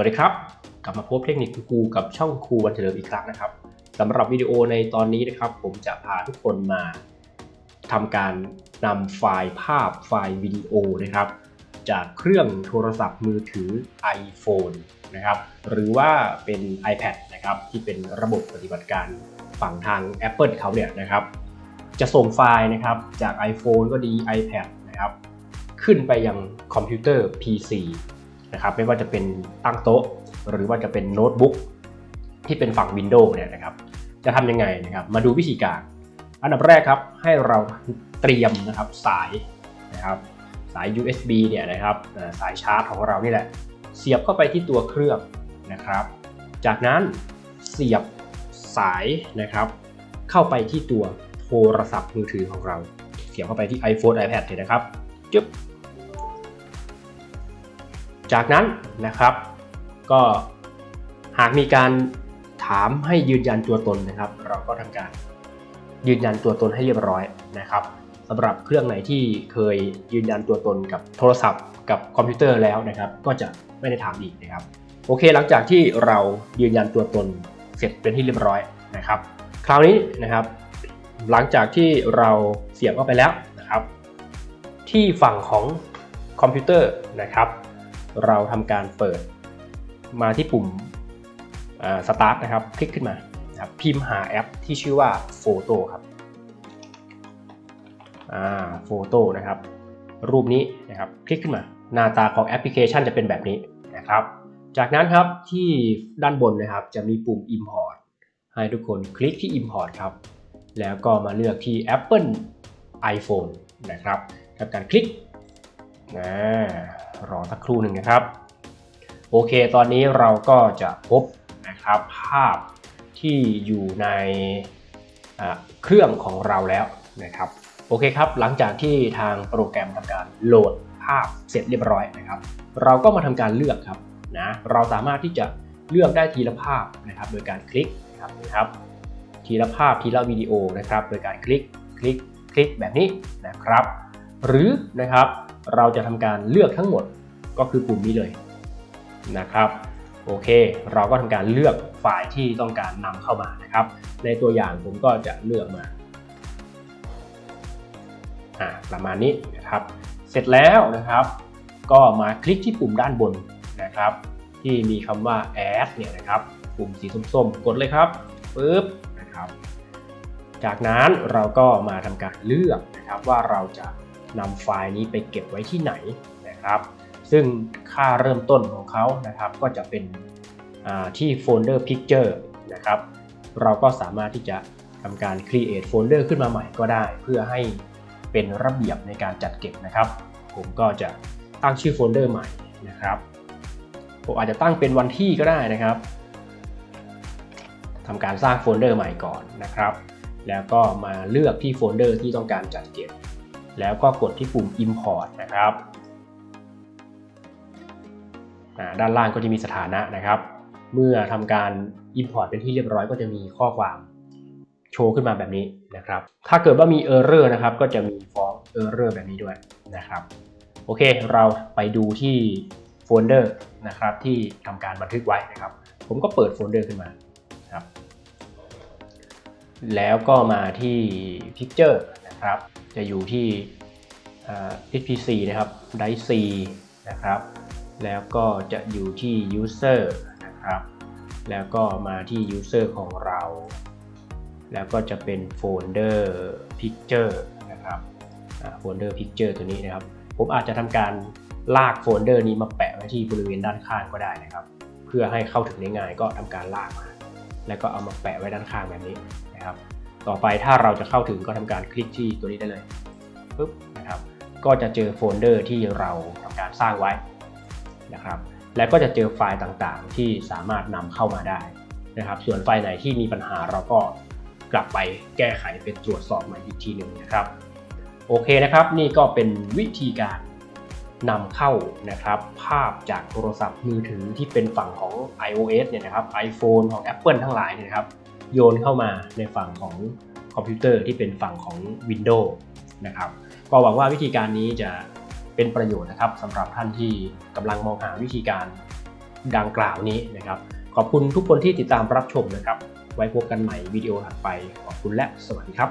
วัสดีครับ กลับมาพบเทคนิคครูกับช่องครูวันเฉลิมอีกครั้งนะครับสำหรับวิดีโอในตอนนี้นะครับ ผมจะพาทุกคนมาทำการนำไฟล์ภาพไฟล์วิดีโอนะครับ จากเครื่องโทรศัพท์มือถือ iPhone นะครับหรือว่าเป็น iPad นะครับที่เป็นระบบปฏิบัติการฝั่งทาง Apple เขาเนี่ยนะครับ จะส่งไฟล์นะครับจาก iPhone ก็ดี iPad นะครับขึ้นไปยังคอมพิวเตอร์ PC นะครับไม่ว่าจะเป็นตั้งโต๊ะ หรือว่าจะเป็นโน้ตบุ๊กที่เป็นฝั่ง Windows เนี่ยนะครับจะทำยังไงนะครับมาดูวิธีการ อันดับแรกครับให้เราเตรียมนะครับสายนะครับสาย USB เนี่ยนะครับสายชาร์จของเรานี่แหละเสียบเข้าไปที่ตัวเครื่องนะครับ จากนั้นเสียบสายนะครับเข้าไปที่ตัวโทรศัพท์มือถือของเรา เสียบเข้าไปที่ iPhone iPad เลยนะครับจึ๊บ จากนั้นนะครับ ก็หากมีการถามให้ยืนยันตัวตนนะครับ เราก็ทำการยืนยันตัวตนให้เรียบร้อยนะครับสำหรับเครื่องไหนที่เคยยืนยันตัวตนกับโทรศัพท์ กับคอมพิวเตอร์แล้วนะครับ ก็จะไม่ได้ถามอีกนะครับ โอเค หลังจากที่เรายืนยันตัวตนเสร็จเป็นที่เรียบร้อยนะครับ คราวนี้นะครับ หลังจากที่เราเสียบเข้าไปแล้วนะครับ ที่ฝั่งของคอมพิวเตอร์นะครับ เราทำการเปิดมาที่ปุ่มสตาร์ทนะครับ คลิกขึ้นมานะครับพิมพ์หาแอปที่ชื่อว่าโฟโต้ครับอ่าโฟโต้นะครับ รูปนี้นะครับ คลิกขึ้นมา หน้าตาของแอปพลิเคชันจะเป็นแบบนี้นะครับ จากนั้นครับที่ด้านบนนะครับ จะมีปุ่ม Import ให้ทุกคนคลิกที่ Import ครับ แล้วก็มาเลือกที่ Apple iPhone นะครับทำการคลิกนะ รอสักครู่หนึ่งนะครับ โอเค ตอนนี้เราก็จะพบนะครับภาพที่อยู่ในเครื่องของเราแล้วนะครับ โอเคครับ หลังจากที่ทางโปรแกรมทำการโหลดภาพเสร็จเรียบร้อยนะครับ เราก็มาทำการเลือกครับนะเราสามารถที่จะเลือกได้ทีละภาพนะครับ โดยการคลิกนะครับนะครับทีละภาพทีละวิดีโอนะครับ โดยการคลิกคลิกคลิกแบบนี้นะครับ หรือนะครับเราจะทำการเลือกทั้งหมดก็คือปุ่มนี้เลยนะครับโอเค เราก็ทำการเลือกไฟล์ที่ต้องการนำเข้ามานะครับ ในตัวอย่างผมก็จะเลือกมาอ่าประมาณนี้นะครับ เสร็จแล้วนะครับ ก็มาคลิกที่ปุ่มด้านบนนะครับ ที่มีคำว่า add เนี่ยนะครับปุ่มสีส้มๆ กดเลยครับปึ๊บนะครับ จากนั้นเราก็มาทำการเลือกนะครับว่าเราจะ นำไฟล์นี้ไปเก็บไว้ที่ไหนนะครับ ซึ่งค่าเริ่มต้นของเขานะครับ ก็จะเป็นที่โฟลเดอร์ Picture นะครับ เราก็สามารถที่จะทำการ create โฟลเดอร์ขึ้นมาใหม่ก็ได้ เพื่อให้เป็นระเบียบในการจัดเก็บนะครับ ผมก็จะตั้งชื่อโฟลเดอร์ใหม่นะครับผมอาจจะตั้งเป็นวันที่ก็ได้นะครับทำการสร้างโฟลเดอร์ใหม่ก่อนนะครับ แล้วก็มาเลือกที่โฟลเดอร์ที่ต้องการจัดเก็บ แล้วก็กดที่ปุ่ม import นะครับด้านล่างก็จะมีสถานะนะครับ เมื่อทำการ import เป็นที่เรียบร้อยก็จะมีข้อความโชว์ขึ้นมาแบบนี้นะครับ ถ้าเกิดว่ามี error นะครับ ก็จะมีฟ้อง error แบบนี้ด้วยนะครับ โอเค เราไปดูที่โฟลเดอร์นะครับที่ทำการบันทึกไว้นะครับ ผมก็เปิดโฟลเดอร์ขึ้นมาครับ แล้วก็มาที่ Picture นะครับ จะอยู่ที่ HPC นะครับ Drive C นะครับ แล้วก็จะอยู่ที่ User นะครับ แล้วก็มาที่ User ของเรา แล้วก็จะเป็นโฟลเดอร์ Picture นะครับโฟลเดอร์ Picture ตัวนี้นะครับ ผมอาจจะทำการลากโฟลเดอร์นี้มาแปะไว้ที่บริเวณด้านข้างก็ได้นะครับ เพื่อให้เข้าถึงได้ง่ายก็ทำการลากมา แล้วก็เอามาแปะไว้ด้านข้างแบบนี้นะครับ ต่อไปถ้าเราจะเข้าถึงก็ทำการคลิกที่ตัวนี้ได้เลยปุ๊บนะครับ ก็จะเจอโฟลเดอร์ที่เราทำการสร้างไว้นะครับ แล้วก็จะเจอไฟล์ต่างๆ ที่สามารถนำเข้ามาได้นะครับ ส่วนไฟล์ไหนที่มีปัญหาเราก็กลับไปแก้ไขเป็นตรวจสอบใหม่อีกทีหนึ่งนะครับโอเคนะครับ นี่ก็เป็นวิธีการนำเข้านะครับ ภาพจากโทรศัพท์มือถือที่เป็นฝั่งของ iOS เนี่ยนะครับ iPhone ของ Apple ทั้งหลายเนี่ยนะครับ โยนเข้ามาในฝั่งของคอมพิวเตอร์ที่เป็นฝั่งของ Windows นะครับก็หวังว่าวิธีการนี้จะเป็นประโยชน์นะครับสำหรับท่านที่กำลังมองหาวิธีการดังกล่าวนี้นะครับ ขอบคุณทุกคนที่ติดตามรับชมนะครับ ไว้พบกันใหม่วิดีโอถัดไปขอบคุณและสวัสดีครับ